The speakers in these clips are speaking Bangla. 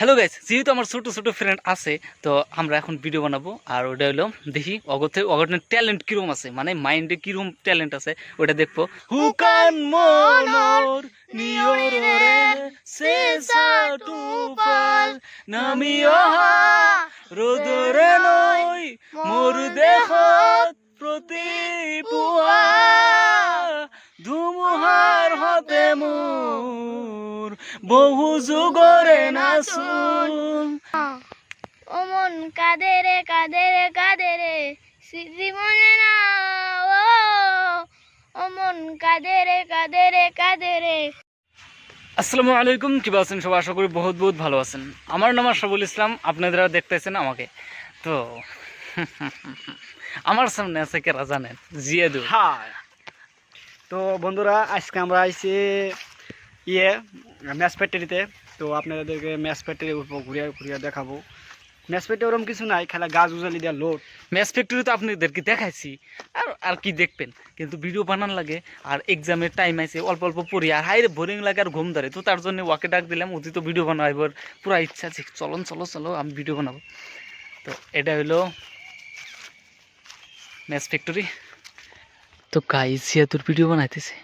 হ্যালো গাইস যেহেতু আমার ছোট ছোট ফ্রেন্ড আছে, তো আমরা এখন ভিডিও বানাবো। আর ওটা হলো, দেখি অগতে অগটের ট্যালেন্ট কিরম আছে? মানে মাইন্ডে কীরকম ট্যালেন্ট আছে? ওটা দেখব। হুকান মনর, নিয়রে সেসা টুপাল নামি বহু যুগরে নাচুন। অমন কাঁদে রে কাঁদে রে কাঁদে রে স্মৃতি মনে না ও অমন কাঁদে রে কাঁদে রে কাঁদে রে। আসসালামু আলাইকুম কি আছেন সবাই? আশা করি বহুত বহুত ভালো আছেন। আমার নাম আশরাফুল ইসলাম আপনারা দেখতেছেন আমাকে। তো আমার সামনে আছে কেরা জানেন? জিয়াদু হাই তো বন্ধুরা আজকে আমরা আইছি ইয়ে ম্যাচ ফ্যাক্টরিতে। তো আপনাদেরকে ম্যাচ ফ্যাক্টরি ঘুরিয়ে ঘুরিয়ে দেখাবো। ম্যাচ ফ্যাক্টরি ওরকম কিছু নাই, খেলা গাছ উজালি দেওয়া লোড। ম্যাচ ফ্যাক্টরি তো আপনাদেরকে দেখাইছি, আর আর কি দেখবেন। কিন্তু ভিডিও বানান লাগে, আর এক্সামের টাইম আছে, অল্প অল্প পড়ি, আর হাইরে বোরিং লাগে, আর ঘুম ধরে। তো তার জন্য ওয়াকে ডাক দিলাম, অতি তো ভিডিও বানাবো এবার পুরো ইচ্ছা আছে চলন চলো চলো, আমি ভিডিও বানাবো। তো এটা হলো ম্যাচ ফ্যাক্টরি। তো গাইস সিয়াদুর ভিডিও বানাইতেছে।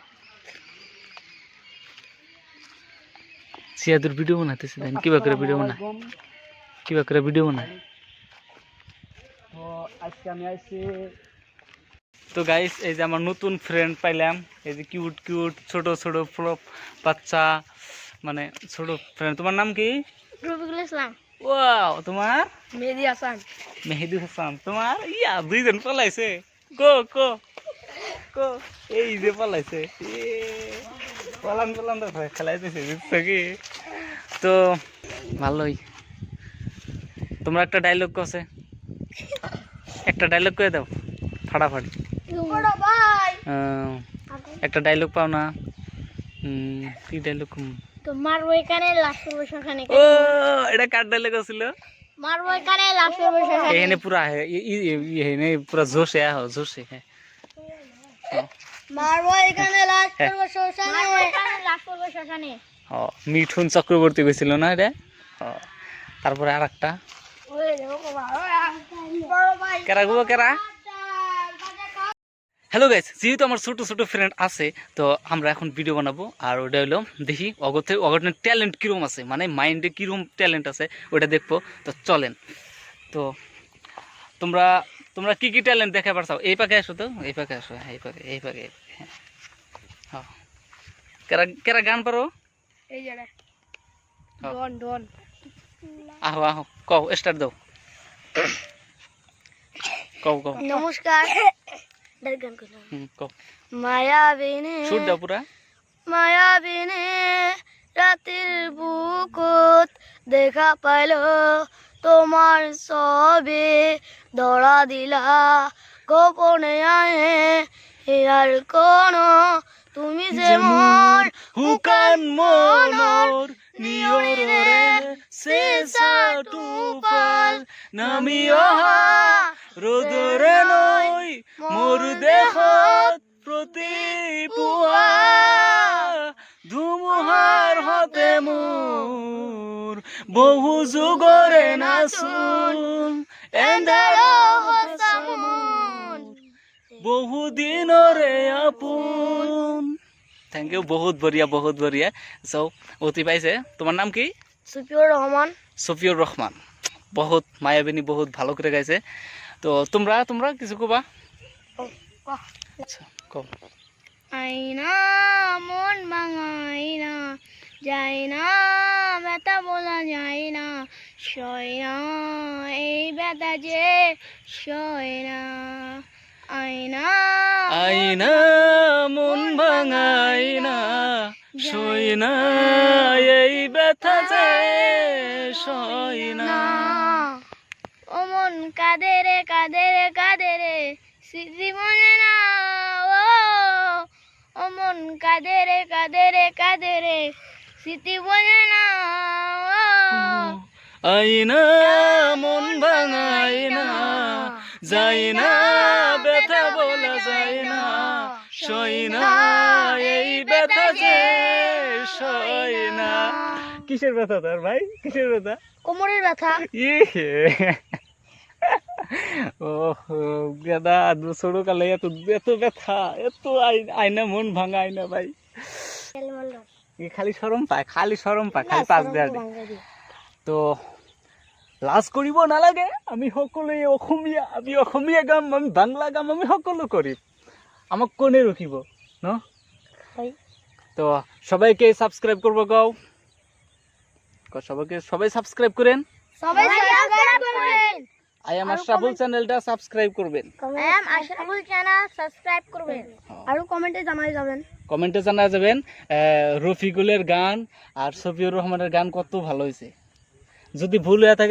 সিয়াদুর ভিডিও বানাইতেছে দেন কিবা করে ভিডিও বানায়? কিবা করে ভিডিও বানায়? তো আজকে আমি আইছি। তো গাইস এই যে আমার নতুন ফ্রেন্ড পাইলাম এই যে কিউট কিউট ছোট ছোট ফ্লপ বাচ্চা মানে ছোট ফ্রেন্ড তোমার নাম কি? রফিকুল ইসলাম। ওয়াও তোমার? মেহেদি হাসান। মেহেদুল হাসান। তোমার? ইয়া দুইজন পালাইছে। কো কো কো এই যে পালাইছে। এ, পালান পালান তো খেলাইতেছে বুঝছ কি? তো ভালোই। তোমরা একটা ডায়লগ কছে একটা ডায়লগ করে দাও ফাটাফাটি। একটা ডায়লগ পাও না। কি ডায়লগ তো মারবো এখানে লাশ ও এটা কার ডায়লগ ছিল মারবো এখানে লাশ এখানে পুরা এখানে পুরা জোশে আহ জোশে হ্যাঁ। মারবো এখানে লাশ করব শ্মশানে। মারবো এখানে লাশ করব শ্মশানে। ও মিঠুন চক্রবর্তী গেছিল না এটা ও তারপরে আর একটা ওই বড় ভাই। কেরা গো কেরা? হ্যালো গাইস যেহেতু আমার ছোট ছোট ফ্রেন্ড আছে তো আমরা এখন ভিডিও বানাবো। আর ওটা হলো দেখি অগতে অগটের ট্যালেন্ট কিরম আছে? মানে মাইন্ডে কীরকম ট্যালেন্ট আছে ওটা দেখব। তো চলেন। তো তোমরা তোমরা কি কি ট্যালেন্ট দেখা পারছ? এই পাকে আসো তো এই পাকে আসো হ্যাঁ, এই পাকে এই পাকে এই পাকে, হ্যাঁ। হ্যাঁ। কেরা কেরা গান পারো? এই যে রে। হ্যাঁ। ডন ডন। আহো আহো কও স্টার্ট দাও। কও কও। নমস্কার। গান করো। হুম, কও। মায়াবিনী শুট দাও পুরা। মায়াবিনী রাতের বুকুত দেখা পাইল। তোমার সবে দড়া দিলা। গোপনে আয়ে আর কোন তুমি যে মোর হুকান মনর নিয়রে সেসা টুপাল নামি অহা রোদরে নই মোর দেহত প্রতি পুয়া। ধুমুহার হতে মোর বহু যুগরে হসামুন বহু দিনরে আপুন। থ্যাংক ইউ বহুত বঢ়িয়া বহুত বঢ়িয়া। সো অতি পাইছে। তোমার নাম কি? সুপিয়র রহমান সফিউর রহমান বহুত মায়াবিনী বহুত ভালো করে গাইছে। তো তোমরা তোমরা কিছু কবা? আচ্ছা আইনা মন ভাঙাইনা যায় না যায় না সয় না এই ব্যথা যে সয় না আইনা আইনা মন ভাঙাইনা সই না এই ব্যথা যে সই না। ও মন কাঁদে রে কাঁদে রে কাঁদে রে স্মৃতি মনে না ও। ও মন কাঁদে রে কাঁদে রে কাঁদে রে স্মৃতি মনে না আইনা মন ভাঙাইনা যাই না ব্যথা বলা যায় না সই না এই ব্যথা যে সই না কিসের ব্যথা তোর ভাই? কিসের ব্যথা? কোমরের ব্যথা। ও গাদা ছোট কালে এত এত ব্যথা এত আই- আয়না মন ভাঙা আয়না ভাই। খালি সরম পায় খালি সরম পায় খালি পাঁচ দেড় তো লাজ কৰিব নালাগে আমি সকলোৱে অসমীয়া আমি অসমীয়া গাম আমি বাংলা গাম আমি সকলো কৰিম। আমাক কোনে ৰখিব ন? তো সবাইকে সাবস্ক্রাইব করব গাও সবাইকে সবাই সাবস্ক্রাইব করেন সবাই সাবস্ক্রাইব করবেন আই সাবুল comment- চ্যানেলটা সাবস্ক্রাইব করবেন এম আশরাফুল চ্যানেল সাবস্ক্রাইব করবেন আর কমেন্টে জানাই যাবেন। কমেন্টে জানা যাবেন রফিকুলের গান আর সফিউর রহমানের গান কত ভালো হয়েছে যদি ভুল হয়ে থাকে